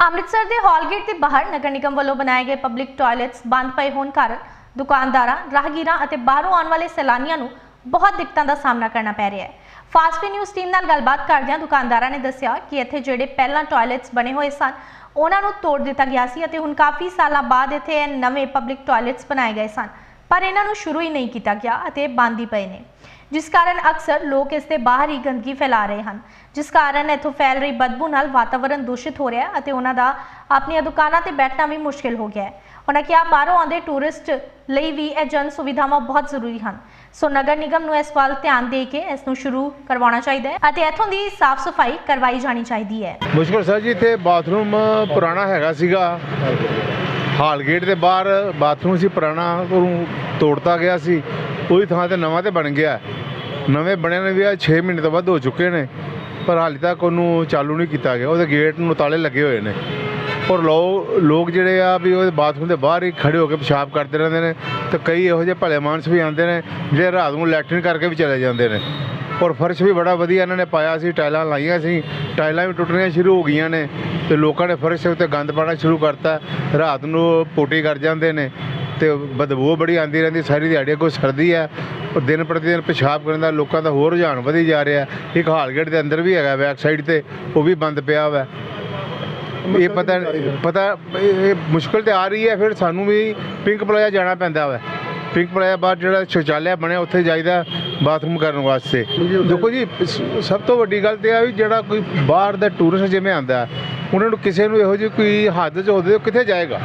ਅੰਮ੍ਰਿਤਸਰ ਦੇ ਹਾਲਗੇਟ ਦੇ ਬਾਹਰ ਨਗਰ ਨਿਗਮ ਵੱਲੋਂ ਬਣਾਏ ਗਏ ਪਬਲਿਕ ਟਾਇਲਟਸ ਬੰਦ ਪਏ ਹੋਣ ਕਾਰਨ ਦੁਕਾਨਦਾਰਾਂ, ਰਾਹਗੀਰਾਂ ਅਤੇ ਬਾਹਰੋਂ ਆਉਣ ਵਾਲੇ ਸੈਲਾਨੀਆਂ ਨੂੰ ਬਹੁਤ ਦਿੱਕਤਾਂ ਦਾ ਸਾਹਮਣਾ ਕਰਨਾ ਪੈ ਰਿਹਾ ਹੈ। ਫਾਸਟ ਨਿਊਜ਼ ਟੀਮ ਨਾਲ ਗੱਲਬਾਤ ਕਰਦਿਆਂ ਦੁਕਾਨਦਾਰਾਂ ਨੇ ਦੱਸਿਆ ਕਿ ਇੱਥੇ ਜਿਹੜੇ ਪਹਿਲਾਂ ਟਾਇਲਟਸ ਬਣੇ ਹੋਏ ਸਨ, ਉਹਨਾਂ ਨੂੰ ਤੋੜ ਦਿੱਤਾ ਗਿਆ ਸੀ ਅਤੇ ਹੁਣ ਕਾਫੀ ਸਾਲਾਂ ਬਾਅਦ ਇੱਥੇ ਇਹ ਨਵੇਂ ਪਬਲਿਕ ਟਾਇਲਟਸ ਬਣਾਏ ਗਏ ਸਨ। ਪਰ ਇਹਨਾਂ ਨੂੰ ਸ਼ੁਰੂ ਹੀ ਨਹੀਂ ਕੀਤਾ ਗਿਆ ਅਤੇ ਬੰਦ ਹੀ ਪਏ ਨੇ। ਜਿਸ ਕਾਰਨ ਅਕਸਰ ਲੋਕ ਇਸ ਦੇ ਬਾਹਰ ਹੀ ਗੰਦਗੀ ਫੈਲਾ ਰਹੇ ਹਨ। ਜਿਸ ਕਾਰਨ ਇੱਥੋਂ ਫੈਲ ਰਹੀ ਬਦਬੂ ਨਾਲ ਵਾਤਾਵਰਣ ਦੂਸ਼ਿਤ ਹੋ ਰਿਹਾ ਹੈ ਅਤੇ ਉਹਨਾਂ ਦਾ ਆਪਣੀਆਂ ਦੁਕਾਨਾਂ ਤੇ ਬੈਠਣਾ ਵੀ ਮੁਸ਼ਕਿਲ ਹੋ ਗਿਆ ਹੈ। ਉਹਨਾਂ ਕਿਹਾ, ਬਾਹਰੋਂ ਆਉਂਦੇ ਟੂਰਿਸਟ ਲਈ ਵੀ ਇਹ ਜਨ ਸੁਵਿਧਾਵਾਂ ਬਹੁਤ ਜ਼ਰੂਰੀ ਹਨ। ਸੋ ਨਗਰ ਨਿਗਮ ਨੂੰ ਇਸ ਵੱਲ ਧਿਆਨ ਦੇ ਕੇ ਇਸ ਨੂੰ ਸ਼ੁਰੂ ਕਰਵਾਉਣਾ ਚਾਹੀਦਾ ਹੈ ਅਤੇ ਇੱਥੋਂ ਦੀ ਸਾਫ਼ ਸਫ਼ਾਈ ਕਰਵਾਈ ਜਾਣੀ ਚਾਹੀਦੀ ਹੈ। ਮੁਸ਼ਕਲ ਸਰ ਜੀ, ਇੱਥੇ ਬਾਥਰੂਮ ਪੁਰਾਣਾ ਹੈਗਾ ਸੀਗਾ। ਹਾਲ ਗੇਟ ਦੇ ਬਾਹਰ ਬਾਥਰੂਮ ਸੀ, ਪੁਰਾਣਾ, ਉਹਨੂੰ ਤੋੜਤਾ ਗਿਆ ਸੀ। ਉਹਦੀ ਥਾਂ ਤੇ ਨਵਾਂ ਤੇ ਬਣ ਗਿਆ। ਨਵੇਂ ਬਣਿਆ ਨੇ ਵੀ ਆ 6 ਮਹੀਨੇ ਤੋਂ ਵੱਧ ਹੋ ਚੁੱਕੇ ਨੇ, ਪਰ ਹਾਲੇ ਤੱਕ ਉਹਨੂੰ ਚਾਲੂ ਨਹੀਂ ਕੀਤਾ ਗਿਆ। ਉਹਦੇ ਗੇਟ ਨੂੰ ਤਾਲੇ ਲੱਗੇ ਹੋਏ ਨੇ। ਔਰ ਲੋ, ਲੋਕ ਜਿਹੜੇ ਆ ਵੀ ਉਹਦੇ ਬਾਥਰੂਮ ਦੇ ਬਾਹਰ ਹੀ ਖੜੇ ਹੋ ਕੇ ਪਿਸ਼ਾਬ ਕਰਦੇ ਰਹਿੰਦੇ ਨੇ ਤੇ ਕਈ ਇਹੋ ਜਿਹੇ ਭਲੇ ਮਾਨਸ ਵੀ ਆਉਂਦੇ ਨੇ, ਜਿਹੜੇ ਰਾਤ ਨੂੰ ਲੈਟਰਿਨ ਕਰਕੇ ਵੀ ਚਲੇ ਜਾਂਦੇ ਨੇ। ਔਰ ਫਰਸ਼ ਵੀ ਬੜਾ ਵਧੀਆ ਇਹਨਾਂ ਨੇ ਪਾਇਆ ਸੀ ਟਾਈਲਾਂ ਲਾਈਆਂ ਸੀ। ਟਾਈਲਾਂ ਵੀ ਟੁੱਟਣੀਆਂ ਸ਼ੁਰੂ ਹੋ ਗਈਆਂ ਨੇ ਤੇ ਲੋਕਾਂ ਨੇ ਫਰਸ਼ ਉੱਤੇ ਗੰਦ ਪਾਣਾ ਸ਼ੁਰੂ ਕਰਤਾ। ਰਾਤ ਨੂੰ ਪੋਟੀ ਕਰ ਜਾਂਦੇ ਨੇ। ਤੇ ਬਦਬੂ ਬੜੀ ਆਉਂਦੀ ਰਹਿੰਦੀ ਸਾਰੀ ਦਿਹਾੜੀ ਕੋਈ ਸਰਦੀ ਹੈ ਔਰ ਦਿਨ ਪ੍ਰਤੀ ਦਿਨ ਪਿਸ਼ਾਬ ਕਰਨ ਦਾ ਲੋਕਾਂ ਦਾ ਹੋਰ ਰੁਝਾਨ ਵਧੀ ਜਾ ਰਿਹਾ ਇੱਕ ਹਾਲਗੇਟ ਦੇ ਅੰਦਰ ਵੀ ਹੈਗਾ ਬੈਕ ਸਾਈਡ ਤੇ ਉਹ ਵੀ ਬੰਦ ਪਿਆ ਹੋਇਆ ਇਹ ਪਤਾ ਪਤਾ ਇਹ ਮੁਸ਼ਕਲ ਤੇ ਆ ਰਹੀ ਹੈ ਫਿਰ ਸਾਨੂੰ ਵੀ ਪਿੰਕ ਪਲਾਜ਼ਾ ਜਾਣਾ ਪੈਂਦਾ ਵਾ। ਪਿੰਕ ਪਲਾਜ਼ਾ ਬਾਹਰ ਜਿਹੜਾ ਸ਼ੌਚਾਲਿਆ ਬਣਿਆ ਉੱਥੇ ਜਾਈਦਾ ਬਾਥਰੂਮ ਕਰਨ ਵਾਸਤੇ। ਦੇਖੋ ਜੀ ਸਭ ਤੋਂ ਵੱਡੀ ਗੱਲ ਤੇ ਆ ਵੀ ਜਿਹੜਾ ਕੋਈ ਬਾਹਰ ਦਾ ਟੂਰਿਸਟ ਜਿਵੇਂ ਆਂਦਾ ਉਹਨਾਂ ਨੂੰ ਕਿਸੇ ਨੂੰ ਇਹੋ ਜਿਹੀ ਕੋਈ ਹੱਦ 'ਚ ਹੋਵੇ ਉਹ ਕਿੱਥੇ ਜਾਏਗਾ?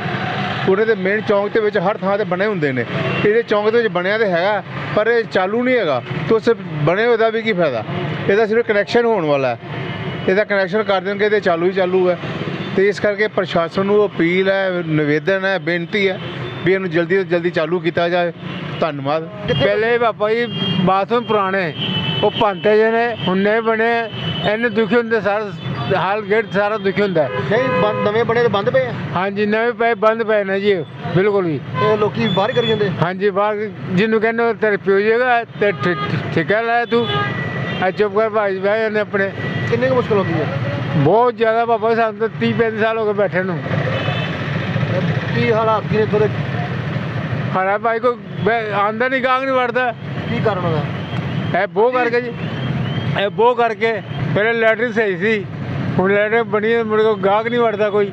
ਉਹਨੇ ਤੇ ਮੇਨ ਚੌਂਕ ਦੇ ਵਿੱਚ ਹਰ ਥਾਂ ਤੇ ਬਣੇ ਹੁੰਦੇ ਨੇ। ਇਹਦੇ ਚੌਂਕ ਦੇ ਵਿੱਚ ਬਣਿਆ ਤੇ ਹੈਗਾ ਪਰ ਇਹ ਚਾਲੂ ਨਹੀਂ ਹੈਗਾ। ਤੇ ਉਸ ਬਣੇ ਹੋਏ ਦਾ ਵੀ ਕੀ ਫਾਇਦਾ? ਇਹਦਾ ਸਿਰਫ ਕਨੈਕਸ਼ਨ ਹੋਣ ਵਾਲਾ ਹੈ। ਇਹਦਾ ਕਨੈਕਸ਼ਨ ਕਰ ਦੇਣਗੇ ਤੇ ਚਾਲੂ ਹੀ ਚਾਲੂ ਹੈ। ਤੇ ਇਸ ਕਰਕੇ ਪ੍ਰਸ਼ਾਸਨ ਨੂੰ ਅਪੀਲ ਹੈ ਨਿਵੇਦਨ ਹੈ ਬੇਨਤੀ ਹੈ ਵੀ ਇਹਨੂੰ ਜਲਦੀ ਤੋਂ ਜਲਦੀ ਚਾਲੂ ਕੀਤਾ ਜਾਏ ਧੰਨਵਾਦ। ਪਹਿਲੇ ਬਾਬਾ ਜੀ ਬਾਥਰੂਮ ਪੁਰਾਣੇ ਉਹ ਭੰਤੇ ਜੇ ਨੇ ਹੁੰਨੇ ਬਣੇ ਇਹਨੇ ਦੁਖੀ ਹੁੰਦੇ ਸਾਰਾ ਹਾਲ ਗੇਟ ਸਾਰਾ ਦੁਖੀ ਹੁੰਦਾ ਨਹੀਂ ਬੰਦ ਨਵੇਂ ਬਣੇ ਤੇ ਬੰਦ ਪਏ ਆ? ਹਾਂਜੀ ਨਵੇਂ ਪਏ ਬੰਦ ਪਏ ਨੇ ਜੀ ਬਿਲਕੁਲ ਵੀ। ਇਹ ਲੋਕੀ ਬਾਹਰ ਕਰੀ ਜਾਂਦੇ? ਹਾਂਜੀ ਬਾਹਰ ਜਿਹਨੂੰ ਕਹਿੰਦੇ ਤੇਰੇ ਪਿਓ ਜੇਗਾ ਤੇ ਠੀ- ਠੇਕਾ ਲਾਇਆ ਤੂੰ। ਆ ਚੁੱਪ ਕਰ ਭਾਈ ਬਹਿ ਜਾਂਦੇ ਆਪਣੇ। ਕਿੰਨੀ ਕੁ ਮੁਸ਼ਕਲ ਹੁੰਦੀ ਹੈ? ਬਹੁਤ ਜ਼ਿਆਦਾ ਬਾਬਾ ਸਾਨੂੰ ਤਾਂ 30 35 ਸਾਲ ਹੋ ਗਏ ਬੈਠੇ ਨੂੰ। ਕੀ ਹਾਲਾਤ ਕੀ ਨੇ ਥੋੜੇ ਹਰਾ ਭਾਈ ਕੋ ਆਂਦਾ ਨਹੀਂ ਗਾਂਗ ਨਹੀਂ ਵੜਦਾ। ਕੀ ਕਾਰਨ ਉਹਦਾ? ਇਹ ਬੋ ਕਰਕੇ ਜੀ। ਇਹ ਬੋ ਕਰਕੇ ਪਹਿਲੇ ਲੈਟਰਿਨ ਸਹੀ ਸੀ। ਹੁਣ ਲੈਟਰਿਨ ਬਣੀ ਹੈ, ਮੁੜ ਕੇ ਗਾਹਕ ਨਹੀਂ ਵੜਦਾ ਕੋਈ।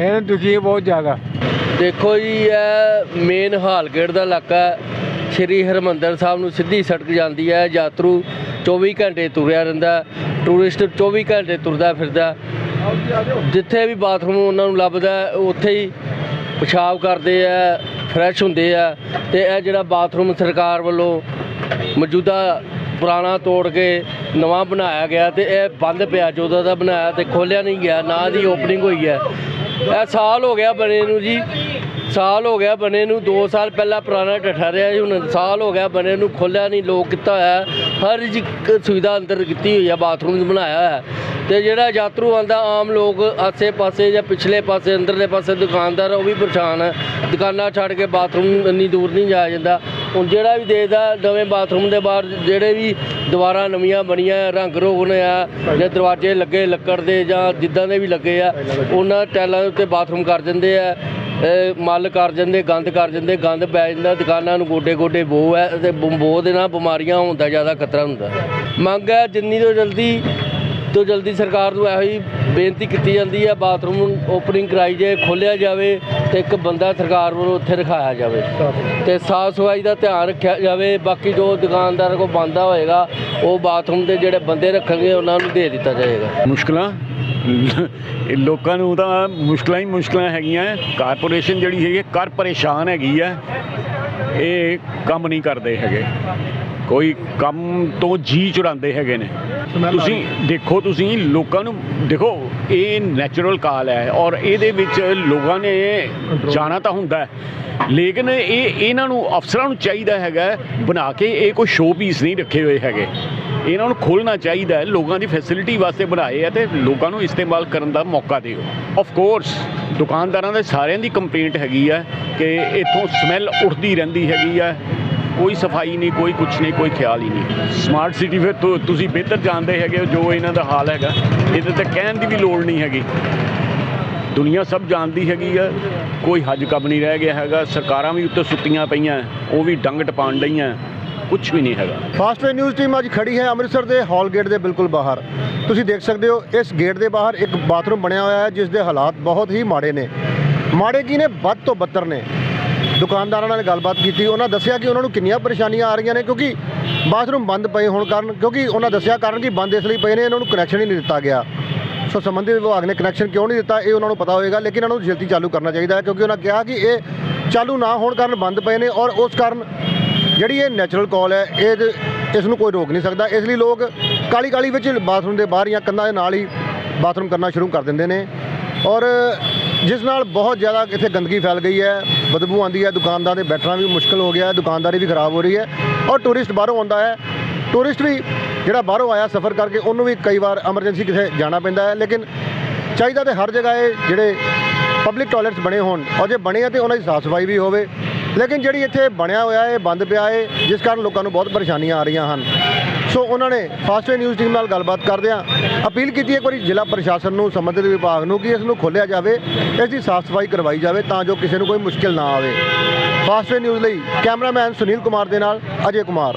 ਇਹ ਦੁਖੀ ਹੈ ਬਹੁਤ ਜ਼ਿਆਦਾ। ਦੇਖੋ ਜੀ ਇਹ ਮੇਨ ਹਾਲਗੇਟ ਦਾ ਇਲਾਕਾ ਹੈ। ਸ਼੍ਰੀ ਹਰਮੰਦਰ ਸਾਹਿਬ ਨੂੰ ਸਿੱਧੀ ਸੜਕ ਜਾਂਦੀ ਹੈ। ਯਾਤਰੂ 24 ਘੰਟੇ ਤੁਰਿਆ ਰਹਿੰਦਾ ਟੂਰਿਸਟ 24 ਘੰਟੇ ਤੁਰਦਾ ਫਿਰਦਾ ਜਿੱਥੇ ਵੀ ਬਾਥਰੂਮ ਉਹਨਾਂ ਨੂੰ ਲੱਭਦਾ ਹੈ, ਉੱਥੇ ਹੀ ਪਿਸ਼ਾਬ ਕਰਦੇ ਆ ਫਰੈਸ਼ ਹੁੰਦੇ ਆ। ਤੇ ਇਹ ਜਿਹੜਾ ਬਾਥਰੂਮ ਸਰਕਾਰ ਵੱਲੋਂ ਮੌਜੂਦਾ ਪੁਰਾਣਾ ਤੋੜ ਕੇ ਨਵਾਂ ਬਣਾਇਆ ਗਿਆ ਤੇ ਇਹ ਬੰਦ ਪਿਆ, ਜਦੋਂ ਦਾ ਬਣਾਇਆ ਤੇ ਖੋਲਿਆ ਨਹੀਂ ਗਿਆ, ਨਾ ਦੀ ਓਪਨਿੰਗ ਹੋਈ ਹੈ। ਇਹ ਸਾਲ ਹੋ ਗਿਆ ਬਣੇ ਨੂੰ ਜੀ। ਸਾਲ ਹੋ ਗਿਆ ਬਣੇ ਨੂੰ 2 ਸਾਲ ਪਹਿਲਾਂ ਪੁਰਾਣਾ ਠੱਠਾ ਰਿਹਾ ਜੀ ਹੁਣ ਸਾਲ ਹੋ ਗਿਆ ਬਣੇ ਨੂੰ ਖੋਲਿਆ ਨਹੀਂ, ਲੋਕ ਕੀਤਾ ਹੋਇਆ ਹਰ ਇੱਕ ਸੁਵਿਧਾ ਅੰਦਰ ਕੀਤੀ ਹੋਈ ਹੈ, ਬਾਥਰੂਮ ਬਣਾਇਆ ਹੋਇਆ ਹੈ। ਤੇ ਜਿਹੜਾ ਯਾਤਰੂ ਆਂਦਾ ਆਮ ਲੋਕ ਆਸੇ ਪਾਸੇ ਜਾਂ ਪਿਛਲੇ ਪਾਸੇ, ਅੰਦਰਲੇ ਪਾਸੇ ਦੁਕਾਨਦਾਰ, ਉਹ ਵੀ ਪਰੇਸ਼ਾਨ ਹੈ। ਦੁਕਾਨਾਂ ਛੱਡ ਕੇ ਬਾਥਰੂਮ ਇੰਨੀ ਦੂਰ ਨਹੀਂ ਜਾਇਆ ਜਾਂਦਾ। ਹੁਣ ਜਿਹੜਾ ਵੀ ਦੇਖਦਾ, ਨਵੇਂ ਬਾਥਰੂਮ ਦੇ ਬਾਹਰ ਜਿਹੜੇ ਵੀ ਦੁਬਾਰਾ ਨਵੀਆਂ ਬਣੀਆਂ ਰੰਗ ਰੋਗਨ ਆ, ਜਾਂ ਦਰਵਾਜ਼ੇ ਲੱਗੇ ਲੱਕੜ ਦੇ ਜਾਂ ਜਿੱਦਾਂ ਦੇ ਵੀ ਲੱਗੇ ਆ, ਉਹਨਾਂ ਟੈਲਾਂ ਦੇ ਉੱਤੇ ਬਾਥਰੂਮ ਕਰ ਦਿੰਦੇ ਆ। ਮੱਲ ਕਰ ਜਾਂਦੇ, ਗੰਦ ਕਰ ਜਾਂਦੇ, ਗੰਦ ਪੈ ਜਾਂਦਾ, ਦੁਕਾਨਾਂ ਨੂੰ ਗੋਡੇ ਗੋਡੇ ਬੋ ਹੈ ਤੇ ਬ- ਬੋ ਦੇ ਨਾਲ ਬਿਮਾਰੀਆਂ ਹੋਣ ਦਾ ਜ਼ਿਆਦਾ ਖਤਰਾ ਹੁੰਦਾ। ਮੰਗ ਹੈ ਜਿੰਨੀ ਤੋਂ ਜਲਦੀ ਤੋਂ ਜਲਦੀ ਸਰਕਾਰ ਨੂੰ ਇਹੋ ਹੀ ਬੇਨਤੀ ਕੀਤੀ ਜਾਂਦੀ ਹੈ ਬਾਥਰੂਮ ਓਪਨਿੰਗ ਕਰਾਈ ਜਾਏ ਖੋਲ੍ਹਿਆ ਜਾਵੇ ਤੇ ਇੱਕ ਬੰਦਾ ਸਰਕਾਰ ਵੱਲੋਂ ਉੱਥੇ ਰਖਾਇਆ ਜਾਵੇ। ਤੇ ਸਾਫ਼ ਸਫ਼ਾਈ ਦਾ ਧਿਆਨ ਰੱਖਿਆ ਜਾਵੇ ਬਾਕੀ ਜੋ ਦੁਕਾਨਦਾਰ ਕੋ ਬੰਦਾ ਹੋਏਗਾ ਉਹ ਬਾਥਰੂਮ ਦੇ ਜਿਹੜੇ ਬੰਦੇ ਰੱਖਣਗੇ ਉਹਨਾਂ ਨੂੰ ਦੇ ਦਿੱਤਾ ਜਾਏਗਾ। ਮੁਸ਼ਕਲਾਂ? ਲੋਕਾਂ ਨੂੰ ਤਾਂ ਮੁਸ਼ਕਲਾਂ ਹੀ ਮੁਸ਼ਕਲਾਂ ਹੈਗੀਆਂ। ਕਾਰਪੋਰੇਸ਼ਨ ਜਿਹੜੀ ਹੈਗੀ ਹੈ, ਕਰ ਪਰੇਸ਼ਾਨ ਹੈਗੀ ਹੈ ਇਹ ਕੰਮ ਨਹੀਂ ਕਰਦੇ ਹੈਗੇ। ਕੋਈ ਕੰਮ ਤੋਂ ਜੀ ਚੁਰਾਉਂਦੇ ਹੈਗੇ ਨੇ। ਤੁਸੀਂ ਦੇਖੋ ਤੁਸੀਂ ਲੋਕਾਂ ਨੂੰ ਦੇਖੋ ਇਹ ਨੈਚੁਰਲ ਕਾਲ ਹੈ ਔਰ ਇਹਦੇ ਵਿੱਚ ਲੋਕਾਂ ਨੇ ਜਾਣਾ ਤਾਂ ਹੁੰਦਾ ਹੈ। ਲੇਕਿਨ ਇਹ ਇਹਨਾਂ ਨੂੰ ਅਫਸਰਾਂ ਨੂੰ ਚਾਹੀਦਾ ਹੈਗਾ ਹੈ, ਬਣਾ ਕੇ ਇਹ ਕੋਈ ਸ਼ੋਅ ਪੀਸ ਨਹੀਂ ਰੱਖੇ ਹੋਏ ਹੈਗੇ। ਇਹਨਾਂ ਨੂੰ ਖੋਲ੍ਹਣਾ ਚਾਹੀਦਾ ਹੈ ਲੋਕਾਂ ਦੀ ਫੈਸਿਲਿਟੀ ਵਾਸਤੇ ਬਣਾਏ ਆ ਤੇ ਲੋਕਾਂ ਨੂੰ ਇਸਤੇਮਾਲ ਕਰਨ ਦਾ ਮੌਕਾ ਦਿਓ। ਆਫ ਕੋਰਸ ਦੁਕਾਨਦਾਰਾਂ ਦੇ ਸਾਰਿਆਂ ਦੀ ਕੰਪਲੇਂਟ ਹੈਗੀ ਹੈ ਕਿ ਇੱਥੋਂ ਸਮੈਲ ਉੱਠਦੀ ਰਹਿੰਦੀ ਹੈਗੀ ਹੈ ਕੋਈ ਸਫ਼ਾਈ ਨਹੀਂ, ਕੋਈ ਕੁਛ ਨਹੀਂ, ਕੋਈ ਖਿਆਲ ਹੀ ਨਹੀਂ। ਸਮਾਰਟ ਸਿਟੀ ਫਿਰ ਤੁਸੀਂ ਬਿਹਤਰ ਜਾਣਦੇ ਹੈਗੇ ਹੋ ਜੋ ਇਹਨਾਂ ਦਾ ਹਾਲ ਹੈਗਾ। ਇਹਦੇ ਤੇ ਕਹਿਣ ਦੀ ਵੀ ਲੋੜ ਨਹੀਂ ਹੈਗੀ। ਦੁਨੀਆ ਸਭ ਜਾਣਦੀ ਹੈਗੀ ਆ। ਕੋਈ ਹੱਜ ਕੱਬ ਨਹੀਂ ਰਹਿ ਗਿਆ ਹੈਗਾ। ਸਰਕਾਰਾਂ ਵੀ ਉੱਤੇ ਸੁੱਤੀਆਂ ਪਈਆਂ। ਉਹ ਵੀ ਡੰਗ ਟਪਾਣ ਡਈਆਂ। ਕੁਛ ਵੀ ਨਹੀਂ ਹੈਗਾ। ਫਾਸਟਵੇ ਨਿਊਜ਼ ਟੀਮ ਅੱਜ ਖੜੀ ਹੈ ਅੰਮ੍ਰਿਤਸਰ ਦੇ ਹਾਲ ਗੇਟ ਦੇ ਬਿਲਕੁਲ ਬਾਹਰ। ਤੁਸੀਂ ਦੇਖ ਸਕਦੇ ਹੋ, ਇਸ ਗੇਟ ਦੇ ਬਾਹਰ ਇੱਕ ਬਾਥਰੂਮ ਬਣਿਆ ਹੋਇਆ ਹੈ, ਜਿਸ ਦੇ ਹਾਲਾਤ ਬਹੁਤ ਹੀ ਮਾੜੇ ਨੇ। ਮਾੜੇ ਕੀ ਨੇ? ਵੱਧ ਤੋਂ ਬੱਤਰ ਨੇ। ਦੁਕਾਨਦਾਰਾਂ ਨਾਲ ਗੱਲਬਾਤ ਕੀਤੀ, ਉਹਨਾਂ ਦੱਸਿਆ ਕਿ ਉਹਨਾਂ ਨੂੰ ਕਿੰਨੀਆਂ ਪਰੇਸ਼ਾਨੀਆਂ ਆ ਰਹੀਆਂ ਨੇ, ਕਿਉਂਕਿ ਬਾਥਰੂਮ ਬੰਦ ਪਏ ਹੋਣ ਕਾਰਨ, ਕਿਉਂਕਿ ਉਹਨਾਂ ਦੱਸਿਆ ਕਾਰਨ ਕਿ ਬੰਦ ਇਸ ਲਈ ਪਏ ਨੇ, ਇਹਨਾਂ ਨੂੰ ਕਨੈਕਸ਼ਨ ਹੀ ਨਹੀਂ ਦਿੱਤਾ ਗਿਆ। ਸੋ ਸੰਬੰਧਿਤ ਵਿਭਾਗ ਨੇ ਕਨੈਕਸ਼ਨ ਕਿਉਂ ਨਹੀਂ ਦਿੱਤਾ, ਇਹ ਉਹਨਾਂ ਨੂੰ ਪਤਾ ਹੋਏਗਾ, ਲੇਕਿਨ ਇਹਨਾਂ ਨੂੰ ਜਲਦੀ ਚਾਲੂ ਕਰਨਾ ਚਾਹੀਦਾ ਹੈ, ਕਿਉਂਕਿ ਉਹਨਾਂ ਕਿਹਾ ਕਿ ਇਹ ਚਾਲੂ ਨਾ ਹੋਣ ਕਾਰਨ ਬੰਦ ਪਏ ਨੇ ਔਰ ਉਸ ਕਾਰਨ ਜਿਹੜੀ ਇਹ ਨੈਚੁਰਲ ਕਾਲ ਹੈ, ਇਹ ਇਸ ਨੂੰ ਕੋਈ ਰੋਕ ਨਹੀਂ ਸਕਦਾ। ਇਸ ਲਈ ਲੋਕ ਕਾਲੀ ਕਾਲੀ ਵਿੱਚ ਬਾਥਰੂਮ ਦੇ ਬਾਹਰ ਜਾਂ ਕੰਧਾਂ ਦੇ ਨਾਲ ਹੀ ਬਾਥਰੂਮ ਕਰਨਾ ਸ਼ੁਰੂ ਕਰ ਦਿੰਦੇ ਨੇ। ਔਰ ਜਿਸ ਨਾਲ ਬਹੁਤ ਜ਼ਿਆਦਾ ਇੱਥੇ ਗੰਦਗੀ ਫੈਲ ਗਈ ਹੈ, ਬਦਬੂ ਆਉਂਦੀ ਹੈ, ਦੁਕਾਨਦਾਰ ਦੇ ਬੈਠਣਾ ਵੀ ਮੁਸ਼ਕਲ ਹੋ ਗਿਆ ਹੈ ਦੁਕਾਨਦਾਰੀ ਵੀ ਖਰਾਬ ਹੋ ਰਹੀ ਹੈ। ਔਰ ਟੂਰਿਸਟ ਬਾਹਰੋਂ ਆਉਂਦਾ ਹੈ। ਟੂਰਿਸਟ ਵੀ ਜਿਹੜਾ ਬਾਹਰੋਂ ਆਇਆ ਸਫ਼ਰ ਕਰਕੇ, ਉਹਨੂੰ ਵੀ ਕਈ ਵਾਰ ਐਮਰਜੈਂਸੀ ਕਿਤੇ ਜਾਣਾ ਪੈਂਦਾ ਹੈ। ਲੇਕਿਨ ਚਾਹੀਦਾ ਤੇ ਹਰ ਜਗ੍ਹਾ ਇਹ ਜਿਹੜੇ ਪਬਲਿਕ ਟਾਇਲਟਸ ਬਣੇ ਹੋਣ, ਔਰ ਜੇ ਬਣੇ ਆ ਤੇ ਉਹਨਾਂ ਦੀ ਸਾਫ਼ ਸਫ਼ਾਈ ਵੀ ਹੋਵੇ। ਲੇਕਿਨ ਜਿਹੜੀ ਇੱਥੇ ਬਣਿਆ ਹੋਇਆ ਹੈ, ਇਹ ਬੰਦ ਪਿਆ ਹੈ, ਜਿਸ ਕਾਰਨ ਲੋਕਾਂ ਨੂੰ ਬਹੁਤ ਪਰੇਸ਼ਾਨੀਆਂ ਆ ਰਹੀਆਂ ਹਨ। ਸੋ ਉਹਨਾਂ ਨੇ ਫਾਸਟਵੇ ਨਿਊਜ਼ ਟੀਮ ਨਾਲ ਗੱਲਬਾਤ ਕਰਦਿਆਂ ਅਪੀਲ ਕੀਤੀ ਹੈ ਇੱਕ ਵਾਰੀ ਜ਼ਿਲ੍ਹਾ ਪ੍ਰਸ਼ਾਸਨ ਨੂੰ, ਸੰਬੰਧਿਤ ਵਿਭਾਗ ਨੂੰ, ਕਿ ਇਸ ਨੂੰ ਖੋਲ੍ਹਿਆ ਜਾਵੇ, ਇਸ ਦੀ ਸਾਫ਼ ਸਫ਼ਾਈ ਕਰਵਾਈ ਜਾਵੇ ਤਾਂ ਜੋ ਕਿਸੇ ਨੂੰ ਕੋਈ ਮੁਸ਼ਕਿਲ ਨਾ ਆਵੇ। ਫਾਸਟਵੇ ਨਿਊਜ਼ ਲਈ ਕੈਮਰਾਮੈਨ ਸੁਨੀਲ ਕੁਮਾਰ ਦੇ ਨਾਲ ਅਜੇ ਕੁਮਾਰ।